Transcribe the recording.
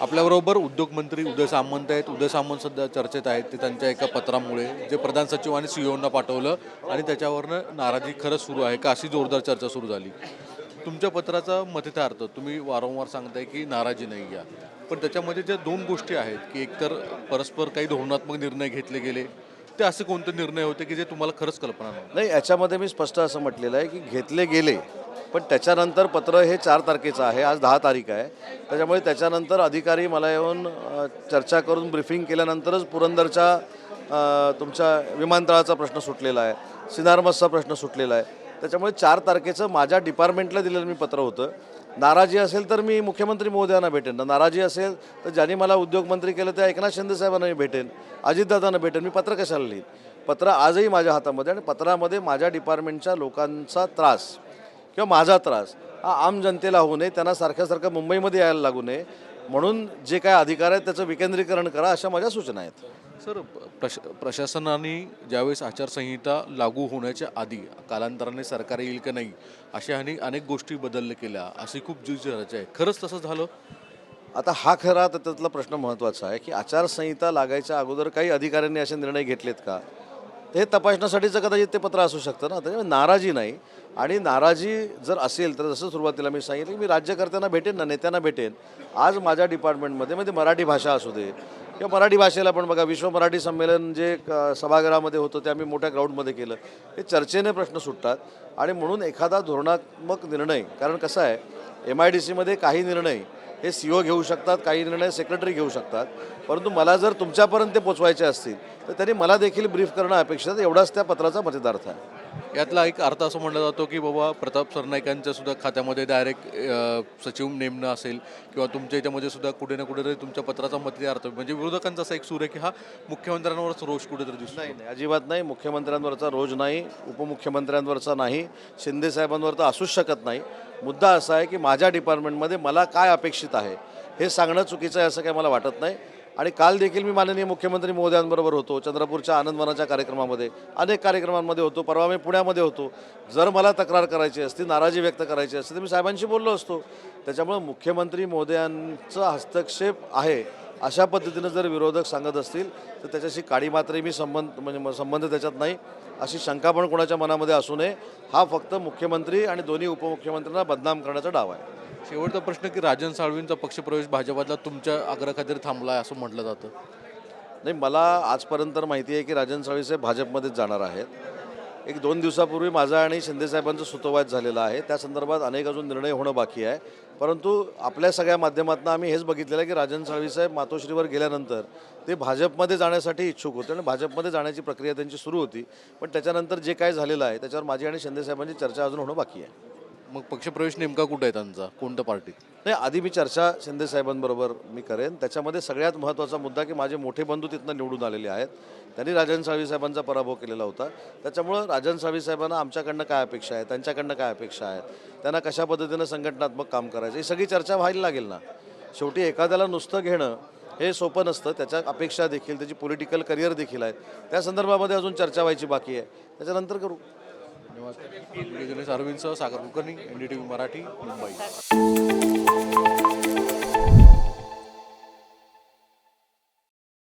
आपल्याबरोबर उद्योगमंत्री उदय सामंत आहेत. उदय सामंत सध्या चर्चेत आहेत. ते त्यांच्या एका पत्रामुळे जे प्रधान सचिव आणि सीईओना पाठवलं आणि त्याच्यावरनं नाराजी खरंच सुरू आहे का अशी जोरदार चर्चा सुरू झाली. तुमच्या पत्राचा मथितार्थ तुम्ही वारंवार सांगताय की नाराजी नाही या पण त्याच्यामध्ये ज्या दोन गोष्टी आहेत की एकतर परस्पर काही धोरणात्मक निर्णय घेतले गेले ते असे कोणते निर्णय होते की जे तुम्हाला खरंच कल्पना नाही याच्यामध्ये मी स्पष्ट असं म्हटलेलं आहे की घेतले गेले पण त्याच्यानंतर पत्र हे चार तारखेचं आहे आज दहा तारीख आहे. त्याच्यामुळे त्याच्यानंतर अधिकारी मला येऊन चर्चा करून ब्रिफिंग केल्यानंतरच पुरंदरच्या तुमच्या विमानतळाचा प्रश्न सुटलेला आहे सिनारमसचा प्रश्न सुटलेला आहे. त्याच्यामुळे चार तारखेचं माझ्या डिपार्टमेंटला दिलेलं मी पत्र होतं. नाराजी असेल तर मी मुख्यमंत्री महोदयांना भेटेन. ना नाराजी असेल तर ज्यांनी मला उद्योगमंत्री केलं त्या एकनाथ शिंदेसाहेबांना मी भेटेन. अजितदादांना भेटेन. मी पत्र कशाला लिहीन? पत्र आजही माझ्या हातामध्ये आणि पत्रामध्ये माझ्या डिपार्टमेंटच्या लोकांचा त्रास किंवा माझा त्रास हा आम जनतेला होऊ नये. त्यांना सारख्या सारखं मुंबईमध्ये यायला लागू नये. म्हणून जे काय अधिकार आहेत त्याचं विकेंद्रीकरण करा अशा माझ्या सूचना आहेत. सर प्रश प्रशासनाने ज्यावेळेस आचारसंहिता लागू होण्याच्या आधी कालांतराने सरकार येईल का नाही अशा आणि अनेक गोष्टी बदलल्या केल्या अशी खूप जी चर्चा आहे. खरंच तसं झालं? आता हा खरा तर त्यातला प्रश्न महत्त्वाचा आहे की आचारसंहिता लागायच्या अगोदर काही अधिकाऱ्यांनी असे निर्णय घेतलेत का? ते तपासण्यासाठीचं कदाचित ते पत्र असू शकतं ना. त्याच्यामुळे नाराजी नाही. आणि नाराजी जर असेल तर जसं सुरुवातीला मी सांगितलं की मी राज्यकर्त्यांना भेटेन ना नेत्यांना भेटेन. आज माझ्या डिपार्टमेंटमध्ये म्हणजे मराठी भाषा असू दे किंवा मराठी भाषेला पण बघा विश्व मराठी संमेलन जे क- सभागृहामध्ये होतं ते आम्ही मोठ्या ग्राउंडमध्ये केलं. हे चर्चेने प्रश्न सुटतात. आणि म्हणून एखादा धोरणात्मक निर्णय कारण कसं आहे एम आय डी सीमध्ये काही निर्णय हे सी ओ घेऊ शकतात काही निर्णय सेक्रेटरी घेऊ शकतात. परंतु मला जर तुमच्यापर्यंत ते पोचवायचे असतील तर त्यांनी मला देखील ब्रीफ करणं अपेक्षित आहे. एवढाच त्या पत्राचा मतिदार्थ आहे यातला एक अर्थ असं म्हणला जातो की बाबा प्रताप सरनाईकांच्या सुद्धा खात्यामध्ये डायरेक्ट सचिव नेमणं असेल किंवा तुमच्या याच्यामध्ये सुद्धा कुठे ना कुठेतरी तुमच्या पत्राचा मत अर्थ म्हणजे विरोधकांचा असा एक सूर आहे की हा मुख्यमंत्र्यांवरच रोष कुठेतरी दिसतो. नाही नाही अजिबात नाही. मुख्यमंत्र्यांवरचा रोज नाही उपमुख्यमंत्र्यांवरचा नाही. शिंदे साहेबांवर तर असूच शकत नाही. मुद्दा असा आहे की माझ्या डिपार्टमेंटमध्ये मला काय अपेक्षित आहे हे सांगणं चुकीचं आहे असं काही मला वाटत नाही. आणि काल देखील मी माननीय मुख्यमंत्री महोदयांबरोबर होतो चंद्रपूरच्या आनंदवनाच्या कार्यक्रमामध्ये. अनेक कार्यक्रमांमध्ये होतो परवा मी पुण्यामध्ये होतो. जर मला तक्रार करायची असती नाराजी व्यक्त करायची असती तर मी साहेबांशी बोललो असतो. त्याच्यामुळं मुख्यमंत्री महोदयांचा हस्तक्षेप आहे अशा पद्धतीनं जर विरोधक सांगत असतील तर त्याच्याशी काडी मात्र मी संबंध म्हणजे म- संबंध त्याच्यात नाही. अशी शंका पण कोणाच्या मनामध्ये असू नये. हा फक्त मुख्यमंत्री आणि दोन्ही उपमुख्यमंत्र्यांना बदनाम करण्याचा डाव आहे. शेवटचा प्रश्न की राजन साळवींचा पक्षप्रवेश भाजपातला तुमच्या आग्रहाखातीर थांबला आहे असं म्हटलं जातं. नाही मला आजपर्यंत तर माहिती आहे की राजन साळवी साहेब भाजपमध्येच जाणार आहेत. एक दोन दिवसापूर्वी माझा आणि शिंदेसाहेबांचं सुतोवाद झालेला आहे. त्या संदर्भात अनेक अजून निर्णय होणं बाकी आहे. परंतु आपल्या सगळ्या माध्यमातून आम्ही हेच बघितलेलं आहे की राजन साळवीसाहेब मातोश्रीवर गेल्यानंतर ते भाजपमध्ये जाण्यासाठी इच्छुक होते आणि भाजपमध्ये जाण्याची प्रक्रिया त्यांची सुरू होती. पण त्याच्यानंतर जे काय झालेलं आहे त्याच्यावर माझी आणि शिंदेसाहेबांची चर्चा अजून होणं बाकी आहे. मग पक्षप्रवेश नेमका कुठं आहे त्यांचा? कोणत्या पार्टीत? नाही आधी मी चर्चा शिंदे साहेबांबरोबर मी करेन. त्याच्यामध्ये सगळ्यात महत्त्वाचा मुद्दा की माझे मोठे बंधू तिथनं निवडून आलेले आहेत. त्यांनी राजन साळवी साहेबांचा पराभव केलेला होता. त्याच्यामुळं राजन साळवी साहेबांना आमच्याकडनं काय अपेक्षा आहे? त्यांच्याकडनं काय अपेक्षा आहेत? त्यांना कशा पद्धतीनं संघटनात्मक काम करायचं? ही सगळी चर्चा व्हायला लागेल ना. शेवटी एखाद्याला नुसतं घेणं हे सोपं नसतं. त्याच्या अपेक्षा देखील त्याची पॉलिटिकल करिअर देखील आहेत त्या संदर्भामध्ये अजून चर्चा व्हायची बाकी आहे. त्याच्यानंतर करू. धन्यवाद. अरविंद सह Sagar Kulkarni N D T V Marathi Mumbai.